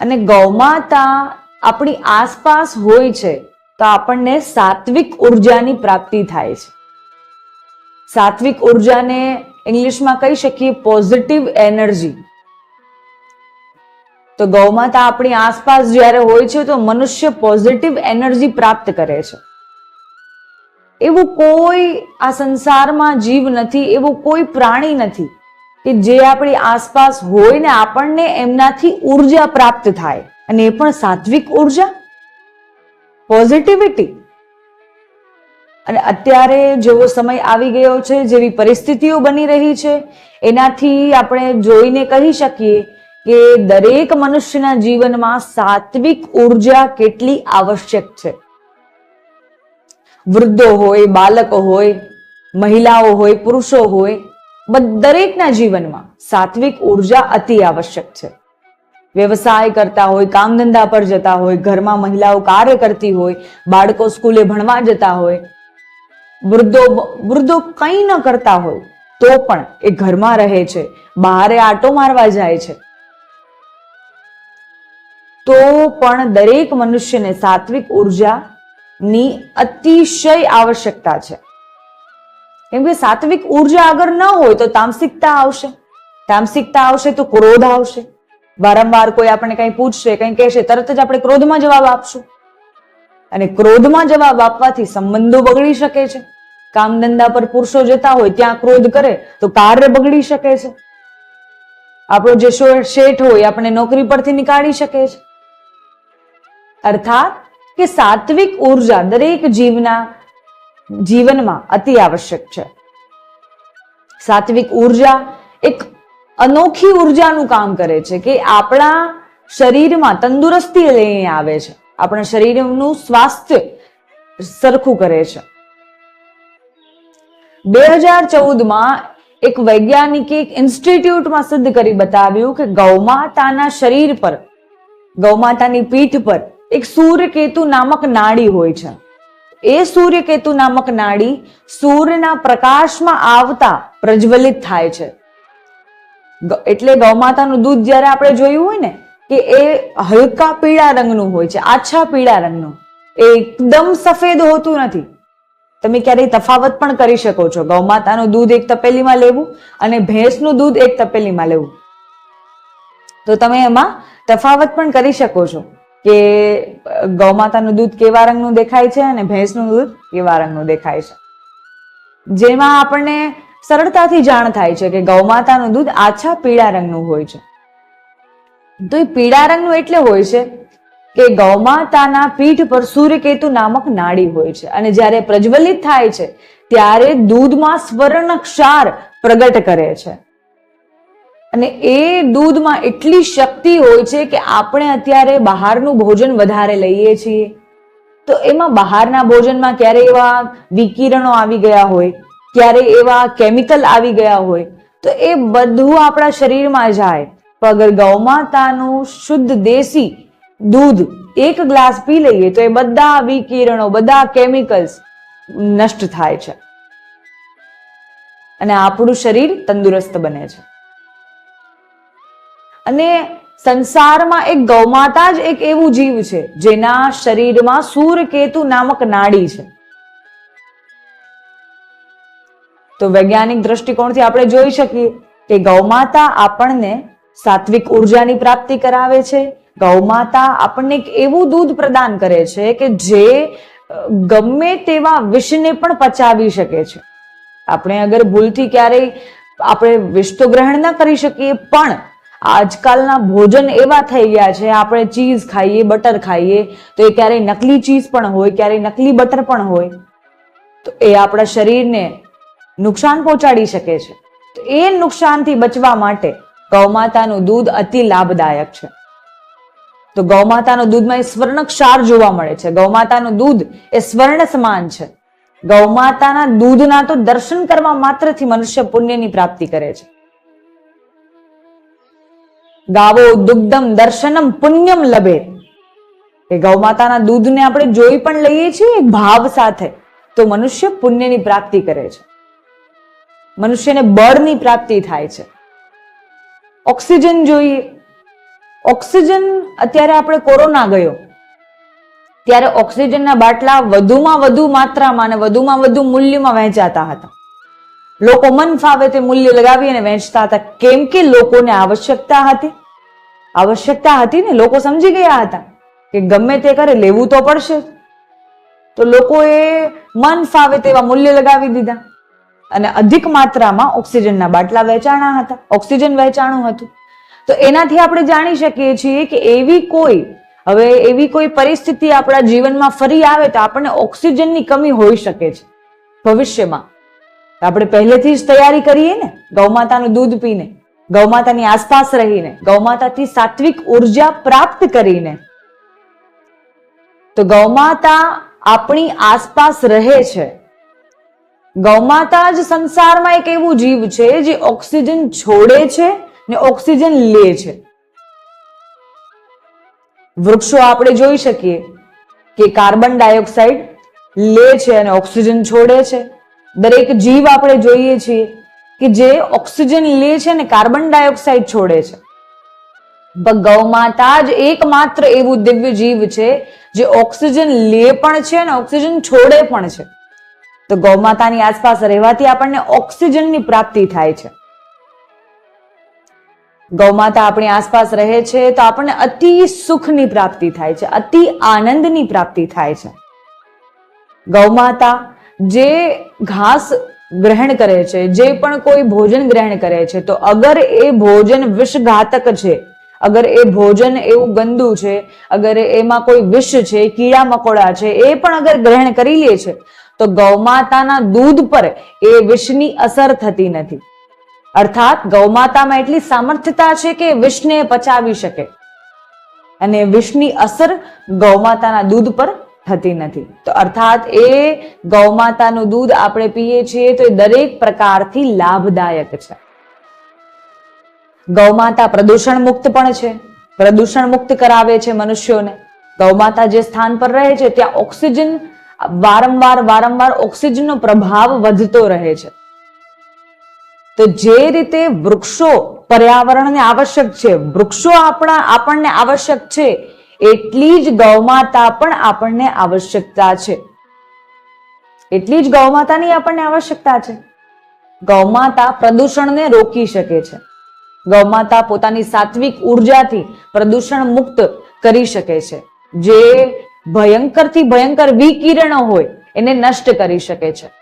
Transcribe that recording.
અને ગૌમાતા આપણી આસપાસ હોય છે, તો આપણને સાત્વિક ઉર્જાની પ્રાપ્તિ થાય છે. સાત્વિક ઉર્જાને ઇંગ્લિશમાં કહી શકીએ પોઝિટિવ એનર્જી તો ગૌમાતા આપણી આસપાસ જ્યારે હોય છે, તો મનુષ્ય પોઝિટિવ એનર્જી પ્રાપ્ત કરે છે. એવું કોઈ આ સંસારમાં જીવ નથી, એવું કોઈ પ્રાણી નથી. કે જે આપણી આસપાસ હોય ને આપણને એમનાથી ઊર્જા પ્રાપ્ત થાય અને એ પણ સાત્વિક ઊર્જા પોઝિટિવિટી અને અત્યારે જેવો સમય આવી ગયો છે, જેવી પરિસ્થિતિઓ બની રહી છે, એનાથી આપણે જોઈને કહી શકીએ કે દરેક મનુષ્યના જીવનમાં સાત્વિક ઊર્જા કેટલી આવશ્યક છે. વૃદ્ધો હોય બાળકો હોય, મહિલાઓ હોય, પુરુષો હોય દરેકના જીવનમાં સાત્વિક ઊર્જા અતિ આવશ્યક છે. વ્યવસાય કરતા હોય, કામ ધંધા પર જતા હોય, ઘરમાં મહિલાઓ કાર્ય કરતી હોય, બાળકો સ્કૂલે ભણવા જતા હોય, વૃદ્ધો વૃદ્ધો કંઈ ન કરતા હોય, તો પણ એ ઘરમાં રહે છે, બહારે આટો મારવા જાય છે. તો પણ દરેક મનુષ્યને સાત્વિક ઉર્જાની અતિશય આવશ્યકતા છે. કેમ કે સાત્વિક ઊર્જા અગર ન હોય તો તામસિકતા આવશે. તામસિકતા આવશે તો ક્રોધ આવશે. વારંવાર કોઈ આપણે કંઈ પૂછશે, કંઈ કહેશે, તરત જ આપણે ક્રોધમાં જવાબ આપશું. અને ક્રોધમાં જવાબ આપવાથી સંબંધો બગડી શકે છે. કામ ધંધા પર પુરુષો જતા હોય ત્યાં ક્રોધ કરે તો કાર્ય બગડી શકે છે. આપણો જે શેઠ હોય આપણે નોકરી પરથી નીકાળી શકે છે. અર્થાત કે સાત્વિક ઊર્જા દરેક જીવના જીવનમાં અતિ આવશ્યક છે. સાત્વિક ઊર્જા એક અનોખી ઉર્જાનું કામ કરે છે કે આપણા શરીરમાં તંદુરસ્તી લઈને આવે છે. આપણા શરીરનું સ્વાસ્થ્ય સરખું કરે છે. બે હજાર ચૌદમાં એક વૈજ્ઞાનિકે એક ઇન્સ્ટિટ્યૂટમાં સિદ્ધ કરી બતાવ્યું કે ગૌમાતાના શરીર પર, ગૌમાતાની પીઠ પર એક સૂર્યકેતુ નામક નાડી હોય છે. એ સૂર્યકેતુ નામક નાડી સૂર્યના પ્રકાશમાં આવતા પ્રજ્વલિત થાય છે. એટલે ગૌમાતાનું દૂધ જ્યારે આપણે જોયું હોય ને, કે એ હલકા પીળા રંગનું હોય છે, આછા પીળા રંગનું, એ એકદમ સફેદ હોતું નથી. તમે ક્યારેય તફાવત પણ કરી શકો છો. ગૌમાતાનું દૂધ એક તપેલીમાં લેવું અને ભેંસનું દૂધ એક તપેલીમાં લેવું. તો તમે એમાં તફાવત પણ કરી શકો છો. કે ગૌમાતાનું દૂધ કેવા રંગનું દેખાય છે અને ભેંસનું દૂધ કેવા રંગનું દેખાય છે? જેમાં આપણને સરળતાથી જાણ થાય છે કે ગૌમાતાનું દૂધ આછા પીળા રંગનું હોય છે. તો એ પીળા રંગનું એટલે હોય છે કે ગૌમાતાના પીઠ પર સૂર્યકેતુ નામક નાડી હોય છે. અને જ્યારે પ્રજ્વલિત થાય છે, ત્યારે દૂધમાં સ્વર્ણ ક્ષાર પ્રગટ કરે છે. અને એ દૂધમાં એટલી શક્તિ હોય છે કે આપણે અત્યારે બહારનું ભોજન વધારે લઈએ છીએ. તો એમાં બહારના ભોજનમાં ક્યારે એવા વિકિરણો આવી ગયા હોય, ક્યારે એવા કેમિકલ આવી ગયા હોય, તો એ બધું આપણા શરીરમાં જાય. તો અગર ગૌમાતાનું શુદ્ધ દેશી દૂધ એક ગ્લાસ પી લઈએ, તો એ બધા વિકિરણો, બધા કેમિકલ્સ નષ્ટ થાય છે. અને આપણું શરીર તંદુરસ્ત બને છે. અને સંસારમાં એક ગૌમાતા જ એક એવું જીવ છે, જેના શરીરમાં સૂર્યકેતુ નામક નાડી છે. તો વૈજ્ઞાનિક દ્રષ્ટિકોણથી આપણે જોઈ શકીએ કે ગૌમાતા આપણને સાત્વિક ઉર્જાની પ્રાપ્તિ કરાવે છે. ગૌમાતા આપણને એક એવું દૂધ પ્રદાન કરે છે કે જે ગમે તેવા વિષને પણ પચાવી શકે છે. આપણે અગર ભૂલથી ક્યારેય આપણે વિષ તો ગ્રહણ ન કરી શકીએ, પણ આજકાલના ભોજન એવા થઈ ગયા છે, આપણે ચીઝ ખાઈએ, બટર ખાઈએ, તો એ ક્યારેય નકલી ચીઝ પણ હોય, ક્યારેય નકલી બટર પણ હોય, તો એ આપણા શરીરને નુકસાન પહોંચાડી શકે છે. તો એ નુકસાનથી બચવા માટે ગૌમાતાનું દૂધ અતિ લાભદાયક છે. તો ગૌમાતાનું દૂધમાં એ સ્વર્ણ ક્ષાર જોવા મળે છે. ગૌમાતાનું દૂધ એ સ્વર્ણ સમાન છે. ગૌમાતાના દૂધના તો દર્શન કરવા માત્રથી મનુષ્ય પુણ્યની પ્રાપ્તિ કરે છે. ગાવો દુગ્ધમ દર્શનમ પુણ્યમ લભે. એ ગૌમાતાના દૂધને આપણે જોઈ પણ લઈએ છીએ ભાવ સાથે. તો મનુષ્ય પુણ્યની પ્રાપ્તિ કરે છે. મનુષ્યને બળની પ્રાપ્તિ થાય છે. ઓક્સિજન જોઈએ. ઓક્સિજન અત્યારે આપણે કોરોના ગયો. ત્યારે ઓક્સિજનના બાટલા વધુમાં વધુ માત્રામાં અને વધુમાં વધુ મૂલ્યમાં વહેંચાતા હતા. લોકો મન ફાવે તે મૂલ્ય લગાવી અને વહેંચતા હતા. કેમ કે લોકોને આવશ્યકતા હતી. આવશ્યકતા હતી ને, લોકો સમજી ગયા હતા કે ગમે તે કરે, લેવું તો પડશે. તો લોકોએ મન ફાવે તેવા મૂલ્ય લગાવી દીધા અને અધિક માત્રામાં ઓક્સિજનના બાટલા વેચાણા હતા, ઓક્સિજન વેચાણું હતું. તો એનાથી આપણે જાણી શકીએ છીએ કે એવી કોઈ, હવે એવી કોઈ પરિસ્થિતિ આપણા જીવનમાં ફરી આવે તો આપણને ઓક્સિજનની કમી હોઈ શકે છે ભવિષ્યમાં. આપણે પહેલેથી જ તૈયારી કરીએ ને, ગૌમાતાનું દૂધ પીને. ગૌમાતાની આસપાસ રહીને, ગૌમાતાથી સાત્વિક ઊર્જા પ્રાપ્ત કરીને. તો ગૌમાતા આપણી આસપાસ રહે છે. ગૌમાતા જ સંસારમાં એક એવું જીવ છે જે ઓક્સિજન છોડે છે ને ઓક્સિજન લે છે. વૃક્ષો આપણે જોઈ શકીએ કે કાર્બન ડાયોક્સાઇડ લે છે અને ઓક્સિજન છોડે છે. દરેક જીવ આપણે જોઈએ છીએ કે જે ઓક્સિજન લે છે અને કાર્બન ડાયોક્સાઇડ છોડે છે. ગૌમાતા જ એકમાત્ર એવું દિવ્ય જીવ છે જે ઓક્સિજન લે પણ છે અને ઓક્સિજન છોડે પણ છે. તો ગૌમાતાની આસપાસ રહેવાથી આપણને ઓક્સિજનની પ્રાપ્તિ થાય છે. ગૌમાતા આપણી આસપાસ રહે છે તો આપણને અતિ સુખની પ્રાપ્તિ થાય છે, અતિ આનંદની પ્રાપ્તિ થાય છે. ગૌમાતા જે ઘાસ ગ્રહણ કરે છે, જે પણ કોઈ ભોજન ગ્રહણ કરે છે, તો અગર એ ભોજન વિષઘાતક છે, અગર એ ભોજન એવું ગંદુ છે, અગર એમાં કોઈ વિષ છે, કીડા મકોડા છે, એ પણ અગર ગ્રહણ કરી લે છે, તો ગૌમાતાના દૂધ પર એ વિષની અસર થતી નથી. અર્થાત ગૌમાતામાં એટલી સામર્થ્યતા છે કે વિષને પચાવી શકે. અને વિષની અસર ગૌમાતાના દૂધ પર થતી નથી. તો અર્થાત એ ગૌમાતાનું દૂધ આપણે પીએ છીએ તો એ દરેક પ્રકારથી લાભદાયક છે. ગૌમાતા પ્રદૂષણ મુક્ત પણ છે. પ્રદૂષણ મુક્ત કરાવે છે મનુષ્યોને. ગૌમાતા જે સ્થાન પર રહે છે, ત્યાં ઓક્સિજન વારંવાર વારંવાર ઓક્સિજનનો પ્રભાવ વધતો રહે છે. તો જે રીતે વૃક્ષો પર્યાવરણને આવશ્યક છે, વૃક્ષો આપણા, આપણને આવશ્યક છે એટલી જ ગૌમાતા પણ આપણને આવશ્યકતા છે. એટલી જ ગૌમાતાની આપણને આવશ્યકતા છે. ગૌમાતા પ્રદૂષણને રોકી શકે છે. ગૌમાતા પોતાની સાત્વિક ઉર્જાથી પ્રદૂષણ મુક્ત કરી શકે છે. જે ભયંકરથી ભયંકર વિકિરણો હોય, એને નષ્ટ કરી શકે છે.